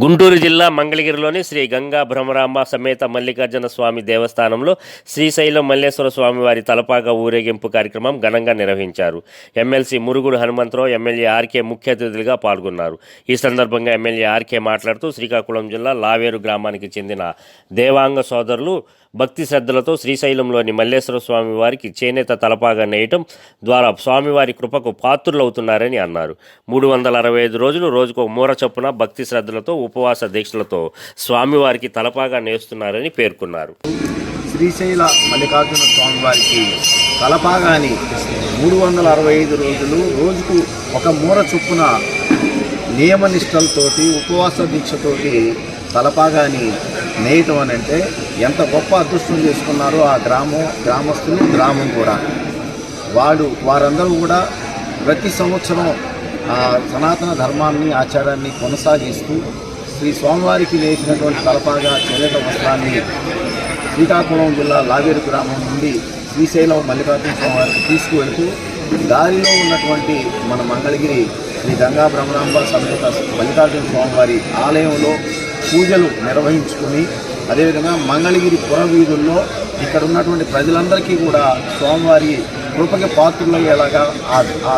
గుంటూరు జిల్లా మంగళగిరిలోని శ్రీ గంగా భ్రమరాంబ సమేత మల్లికార్జున స్వామి దేవస్థానంలో శ్రీశైలం మల్లేశ్వర స్వామివారి తలపాక తలపాగా ఊరేగింపు కార్యక్రమం ఘనంగా నిర్వహించారు. MLC Murugudu Hanumantharao MLA RK ముఖ్య అతిథులుగా పాల్గొన్నారు. ఈ సందర్భంగా ఎమ్మెల్యే ఆర్కే మాట్లాడుతూ శ్రీకాకుళం జిల్లా లావేరు గ్రామానికి చెందిన దేవాంగ సోదరులు భక్తి శ్రద్ధలతో శ్రీశైలంలోని మల్లేశ్వర స్వామి వారికి చేనేత తలపాగా నేయటం ద్వారా స్వామివారి కృపకు పాత్రులవుతున్నారని అన్నారు. మూడు వందల అరవై ఐదు రోజులు రోజుకు మూర చొప్పున భక్తి శ్రద్ధలతో ఉపవాస దీక్షలతో స్వామివారికి తలపాగా నేస్తున్నారని పేర్కొన్నారు. శ్రీశైల మల్లికార్జున స్వామి వారికి తలపాగాని మూడు వందల అరవై ఐదు రోజులు రోజుకు ఒక మూర చొప్పున నియమనిష్టలతోటి ఉపవాస దీక్షతోటి తలపాగాని నేయటం అని అంటే ఎంత గొప్ప అదృష్టం చేసుకున్నారో ఆ గ్రామం గ్రామస్తులు గ్రామం కూడా. వాడు వారందరూ కూడా ప్రతి సంవత్సరం ఆ సనాతన ధర్మాన్ని ఆచారాన్ని కొనసాగిస్తూ శ్రీ స్వామివారికి వేసినటువంటి తలపాగా చేనేత వస్త్రాన్ని శ్రీకాకుళం జిల్లా లావేరు గ్రామం నుండి శ్రీశైలం మల్లికార్జున స్వామివారికి తీసుకువెళ్తూ దారిలో ఉన్నటువంటి మన మంగళగిరి శ్రీ గంగా బ్రహ్మరాంబ సమేత మల్లికార్జున స్వామివారి ఆలయంలో పూజలు నిర్వహించుకుని అదేవిధంగా మంగళగిరి పురవీధుల్లో ఇక్కడ ఉన్నటువంటి ప్రజలందరికీ కూడా స్వామివారి కృపకి పాత్రులయ్యేలాగా ఆ ఆ